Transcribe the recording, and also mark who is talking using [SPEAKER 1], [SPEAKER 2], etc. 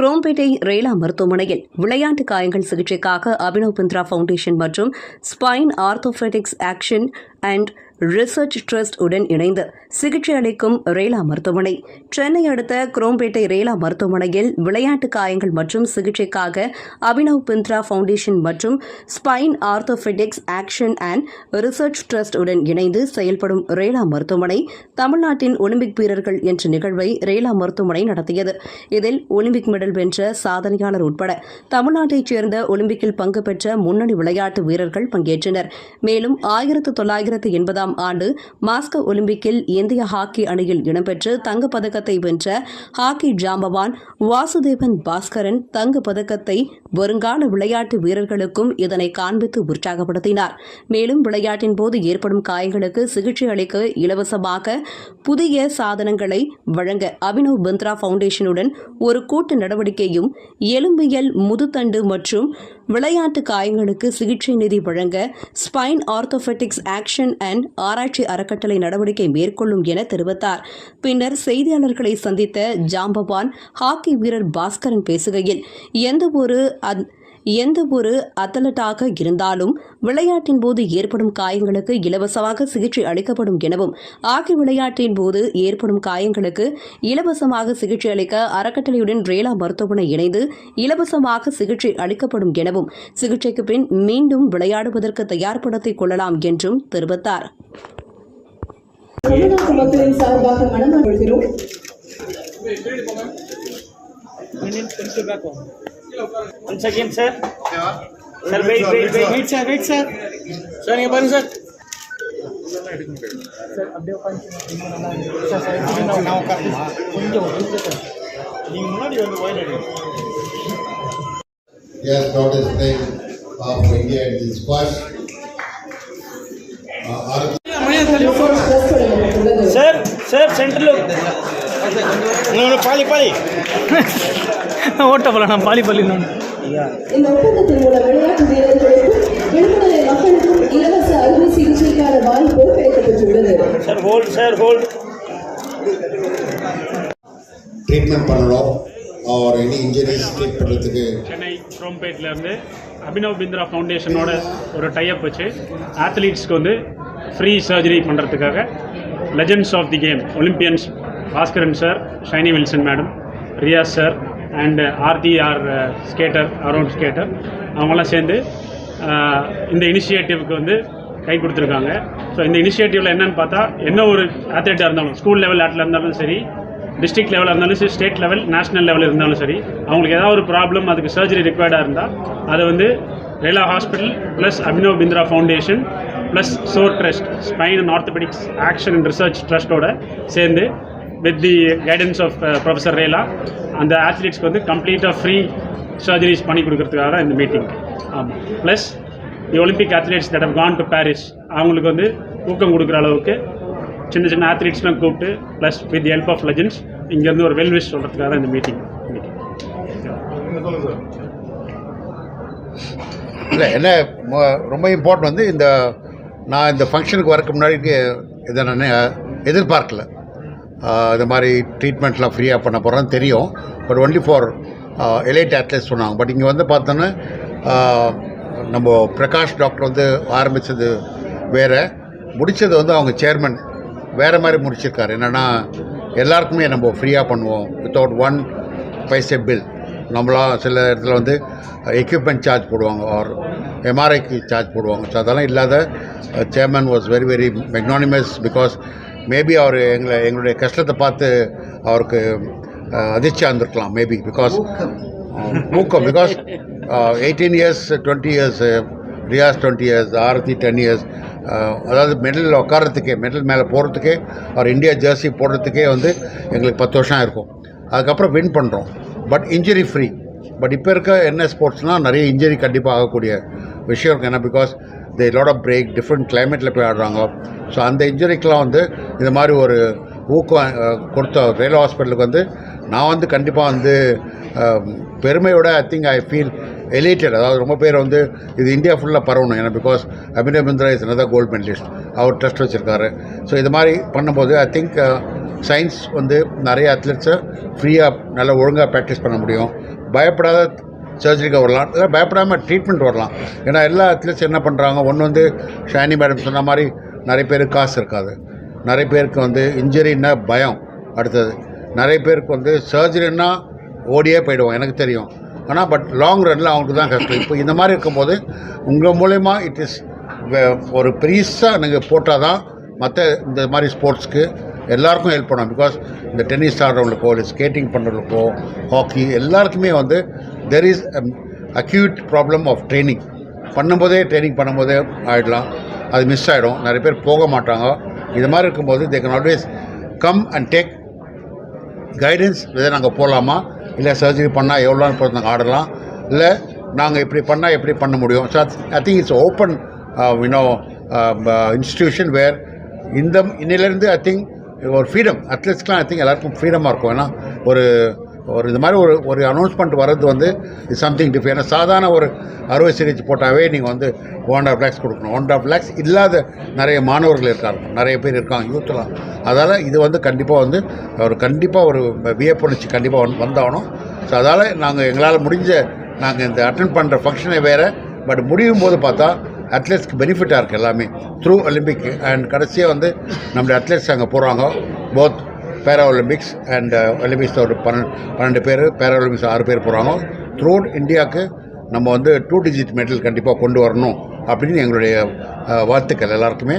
[SPEAKER 1] குரோம்பேட்டை ரேலா மருத்துவமனையில் விளையாட்டு காயங்கள் சிகிச்சைக்காக அபினவ் பிந்த்ரா ஃபவுண்டேஷன் மற்றும் spine orthopaedics action and research trust உடன் இணைந்து சிகிச்சை அளிக்கும் ரேலா மருத்துவமனை. சென்னை அடுத்த குரோம்பேட்டை ரேலா மருத்துவமனையில் விளையாட்டு காயங்கள் மற்றும் சிகிச்சைக்காக அபினவ் பிந்த்ரா ஃபவுண்டேஷன் மற்றும் spine orthopaedics action and research trust உடன் இணைந்து செயல்படும் ரேலா மருத்துவமனை தமிழ்நாட்டின் ஒலிம்பிக் வீரர்கள் என்ற நிகழ்வை ரேலா மருத்துவமனை நடத்தியது. இதில் ஒலிம்பிக் மெடல் வென்ற சாதனையாளர் உட்பட தமிழ்நாட்டைச் சேர்ந்த ஒலிம்பிக்கில் பங்கு பெற்ற முன்னணி விளையாட்டு வீரர்கள் பங்கேற்றனர். மேலும் ஆயிரத்து தொள்ளாயிரத்து எண்பதாம் ஆண்டு மாஸ்கோ ஒலிம்பிக்கில் இந்திய ஹாக்கி அணியில் இடம்பெற்று தங்கப்பதக்கத்தை வென்ற ஹாக்கி ஜாம்பவான் வாசுதேவன் பாஸ்கரன் தங்கப்பதக்கத்தை வருங்கால விளையாட்டு வீரர்களுக்கும் இதனை காண்பித்து உற்சாகப்படுத்தினார். மேலும் விளையாட்டின் போது ஏற்படும் காயங்களுக்கு சிகிச்சை அளிக்க இலவசமாக புதிய சாதனங்களை வழங்க அபினவ் பிந்த்ரா ஃபவுண்டேஷனுடன் ஒரு கூட்டு நடவடிக்கையும் எலும்பியல் முதுதண்டு மற்றும் விளையாட்டு காயங்களுக்கு சிகிச்சை நிதி வழங்க ஸ்பைன் ஆர்த்தோபெட்டிக்ஸ் ஆக்ஷன் அண்ட் ஆராய்ச்சி அறக்கட்டளை நடவடிக்கை மேற்கொள்ளும் என தெரிவித்தார். பின்னர் செய்தியாளர்களை சந்தித்த ஜாம்பவான் ஹாக்கி வீரர் பாஸ்கரன் பேசுகையில் எந்தவொரு அந் எந்த ஒரு அத்லட்டாக இருந்தாலும் விளையாட்டின் போது ஏற்படும் காயங்களுக்கு இலவசமாக சிகிச்சை அளிக்கப்படும் எனவும் ஆகி விளையாட்டின் போது ஏற்படும் காயங்களுக்கு இலவசமாக சிகிச்சை அளிக்க அறக்கட்டளையுடன் ரேலா மருத்துவமனை இணைந்து இலவசமாக சிகிச்சை அளிக்கப்படும் எனவும் சிகிச்சைக்கு பின் மீண்டும் விளையாடுவதற்கு தயார்படுத்திக் கொள்ளலாம் என்றும் தெரிவித்தார்.
[SPEAKER 2] தமிழ்நாட்டு மக்களின் சார்பாக மனமாறு கொள்கிறோம்
[SPEAKER 3] One second, sir. Yeah. Sir, wait, wait, wait.
[SPEAKER 4] Wait,
[SPEAKER 3] sir, wait, sir.
[SPEAKER 4] Sir, ये बंद sir. सर अपडेट ನಾವು ನಾವು ಕರ್ತೀವಿ ಮುಂದೆ ಹೋಗಿ ಸರ್
[SPEAKER 3] ನೀವು ನೋಡಿ ಒಂದು ವೈನ್
[SPEAKER 5] ಅಡಿ Yes, not his name of India and his squash.
[SPEAKER 2] Sir,
[SPEAKER 3] sir, central look. பாலி பாலி.
[SPEAKER 4] ஓட்ட போல நான் பாலி பள்ளி நான்
[SPEAKER 2] இந்த ஒப்பந்தத்தின் மூலம் விளையாட்டு வீரர்களுக்கும் விடுமுறை மக்களுக்கும் இலவச அறுவை சிகிச்சைக்கான வாய்ப்பு கிடைக்கப்பெற்றுள்ளது.
[SPEAKER 3] Sir hold sir hold
[SPEAKER 5] treatment பண்ணணும். Or any injuries treat பண்ணுறதுக்கு
[SPEAKER 6] சென்னை குரோம்பேட்லேருந்து அபினவ் பிந்த்ரா ஃபவுண்டேஷனோட ஒரு டைப் வச்சு ஆத்லீட்ஸ்க்கு வந்து ஃப்ரீ சர்ஜரி பண்ணுறதுக்காக legends of the game Olympians Bhaskaran sir Shiny Wilson madam Riyaz sir and Aarthi R skater around skater அவங்களாம் சேர்ந்து uh, இந்த இனிஷியேட்டிவ்க்கு வந்து கை கொடுத்துருக்காங்க. ஸோ இந்த இனிஷியேட்டிவில் என்னென்னு பார்த்தா என்ன ஒரு அத்லெட்டாக இருந்தாலும் ஸ்கூல் லெவல் ஆட்டில் இருந்தாலும் சரி டிஸ்ட்ரிக்ட் லெவலாக இருந்தாலும் சரி ஸ்டேட் லெவல் நேஷனல் லெவல் இருந்தாலும் சரி அவங்களுக்கு ஏதாவது ஒரு ப்ராப்ளம் அதுக்கு சர்ஜரி ரிக்வயர்டாக இருந்தால் அதை வந்து Rela hospital plus Abhinav Bindra foundation plus Chor trust spine and orthopaedics action and research ட்ரஸ்ட்டோட சேர்ந்து with the guidance of professor Rela அந்த ஆத்லீட்ஸ்க்கு வந்து கம்ப்ளீட்டாக ஃப்ரீ சர்ஜரிஸ் பண்ணி கொடுக்கறதுக்காக தான் இந்த மீட்டிங் ஆமாம் plus the Olympic athletes that have gone to Paris அவங்களுக்கு வந்து ஊக்கம் கொடுக்குற அளவுக்கு சின்ன சின்ன ஆத்லீட்ஸ்லாம் கூப்பிட்டு plus with help of legends இங்கேருந்து ஒரு வெல்விஷ் சொல்கிறதுக்காக தான் இந்த மீட்டிங் மீட்டிங்
[SPEAKER 7] இல்லை என்ன ரொம்ப இம்பார்ட்டன்ட் வந்து இந்த நான் இந்த ஃபங்க்ஷனுக்கு வரக்கு முன்னாடி இதை நான் எதிர்பார்க்கல. இது மாதிரி ட்ரீட்மெண்ட்லாம் ஃப்ரீயாக பண்ண போகிறோன்னு தெரியும். But only for elite at least சொன்னாங்க. பட் இங்கே வந்து பார்த்தோன்னா நம்ம பிரகாஷ் டாக்டர் வந்து ஆரம்பித்தது வேறு. முடித்தது வந்து அவங்க சேர்மன் வேறு மாதிரி முடிச்சிருக்காரு. என்னென்னா எல்லாருக்குமே நம்ம ஃப்ரீயாக பண்ணுவோம். வித்தவுட் ஒன் பைசே பில் நம்மளா சில இடத்துல வந்து எக்யூப்மெண்ட் சார்ஜ் போடுவாங்க. ஆர் எம்ஆர்ஐக்கு சார்ஜ் போடுவாங்க. ஸோ அதெல்லாம் இல்லாத chairman was very very magnanimous because maybe அவர் எங்களை எங்களுடைய கஷ்டத்தை பார்த்து அவருக்கு அதிர்ச்சியாக இருந்திருக்கலாம் மேபி பிகாஸ் ஊக்கம் because eighteen years twenty years Riyaz twenty years Aarathi ten years அதாவது மெடலில் உட்காரத்துக்கே மெடல் மேலே போகிறதுக்கே அவர் இந்தியா ஜெர்சி போடுறதுக்கே வந்து எங்களுக்கு பத்து வருஷம் இருக்கும் அதுக்கப்புறம் வின் பண்ணுறோம் பட் இன்ஜுரி ஃப்ரீ பட் இப்போ இருக்க என்ன ஸ்போர்ட்ஸ்னால் நிறைய இன்ஜுரி கண்டிப்பாக ஆகக்கூடிய விஷயம் இருக்குது ஏன்னா because the lot of break different கிளைமேட்டில் போய் ஆடுறாங்க. ஸோ அந்த இன்ஜுரிக்கெலாம் வந்து இந்த மாதிரி ஒரு ஊக்கம் கொடுத்த ரயில்வே ஹாஸ்பிட்டலுக்கு வந்து நான் வந்து கண்டிப்பாக வந்து பெருமையோட ஐ திங்க் ஐ ஃபீல் எலிட்டட் அதாவது ரொம்ப பேர் வந்து இது இந்தியா ஃபுல்லாக பரவணும். ஏன்னா பிகாஸ் அபினவ் மிந்திரா இஸ் தான் கோல்ட் மெடலிஸ்ட் அவர் ட்ரஸ்ட் வச்சுருக்காரு. ஸோ இது மாதிரி பண்ணும்போது ஐ திங்க் சயின்ஸ் வந்து நிறைய அத்லெட்ஸை ஃப்ரீயாக நல்லா ஒழுங்காக ப்ராக்டிஸ் பண்ண முடியும். பயப்படாத சர்ஜரிக்கு வரலாம். இல்லை பயப்படாமல் ட்ரீட்மெண்ட் வரலாம். ஏன்னா எல்லா அத்லெட்ஸ் என்ன பண்ணுறாங்க ஒன்று வந்து ஷானி மேடம் சொன்ன மாதிரி நிறைய பேருக்கு காசு இருக்காது. நிறைய பேருக்கு வந்து இன்ஜுரின்னா பயம். அடுத்தது நிறைய பேருக்கு வந்து சர்ஜரின்னா ஓடியே போயிடுவோம் எனக்கு தெரியும். ஆனால் பட் லாங் ரன்னில் அவங்களுக்கு தான் கஷ்டம். இப்போ இந்த மாதிரி இருக்கும்போது உங்கள் மூலயமா இட் இஸ் ஒரு ப்ரீஸாக நீங்கள் போட்டால் தான் மற்ற இந்த மாதிரி ஸ்போர்ட்ஸ்க்கு எல்லாருக்கும் ஹெல்ப் பண்ணும் பிகாஸ் இந்த டென்னிஸ் ஆடுறவங்களுக்கோ இல்லை ஸ்கேட்டிங் பண்ணுறவங்களுக்கோ ஹாக்கி எல்லாருக்குமே வந்து there is acute problem of training பண்ணும்போதே ட்ரைனிங் பண்ணும்போதே ஆகிடலாம் அது மிஸ் ஆகிடும் நிறைய பேர் போக மாட்டாங்க. இது மாதிரி இருக்கும்போது they can always come and take guidance இதை நாங்கள் போகலாமா இல்லை சர்ஜரி பண்ணால் எவ்வளோன்னு பொறுத்து நாங்கள் ஆடலாம் இல்லை நாங்கள் இப்படி பண்ணால் எப்படி பண்ண முடியும். So I think it's open you know institution where இந்த இன்னிலேருந்து ஐ திங்க் ஒரு ஃப்ரீடம் அட்லீஸ்ட்லாம் ஐ திங்க் எல்லாருக்கும் ஃப்ரீடமாக இருக்கும். ஏன்னா ஒரு ஒரு இது மாதிரி ஒரு ஒரு அனௌன்ஸ்மெண்ட் வர்றது வந்து இது சம்திங் டிஃப் ஏன்னா சாதாரண ஒரு அறுவை சிகிச்சை போட்டாவே நீங்கள் வந்து ஒன் ஆஃப் லேக்ஸ் கொடுக்கணும். ஒன் ஆஃப் லேக்ஸ் இல்லாத நிறைய மாணவர்கள் இருக்காங்க. நிறைய பேர் இருக்காங்க யூத்லாம் அதால் இது வந்து கண்டிப்பாக வந்து ஒரு கண்டிப்பாக ஒரு வியப்புணர்ச்சி கண்டிப்பாக வந்து வந்தாகணும். ஸோ அதால் நாங்கள் எங்களால் முடிஞ்ச நாங்கள் இந்த அட்டன் பண்ணுற ஃபங்க்ஷனே வேறு பட் முடியும் போது பார்த்தா அத்லெட்ஸ்க்கு பெனிஃபிட்டாக இருக்குது எல்லாமே. த்ரூ ஒலிம்பிக் அண்ட் கடைசியாக வந்து நம்மளுடைய அத்லெட்ஸ் அங்கே போகிறாங்க போத் பேரா ஒலிம்பிக்ஸ் அண்ட் ஒலிம்பிக்ஸ் ஒரு பன்னெண்டு பன்னெண்டு பேர் பேரா ஒலிம்பிக்ஸ் ஆறு பேர் போகிறாங்க த்ரூ இந்தியாவுக்கு நம்ம வந்து டூ டிஜிட் மெடல் கண்டிப்பாக கொண்டு வரணும் அப்படின்னு எங்களுடைய uh, வாழ்த்துக்கள் எல்லாருக்குமே.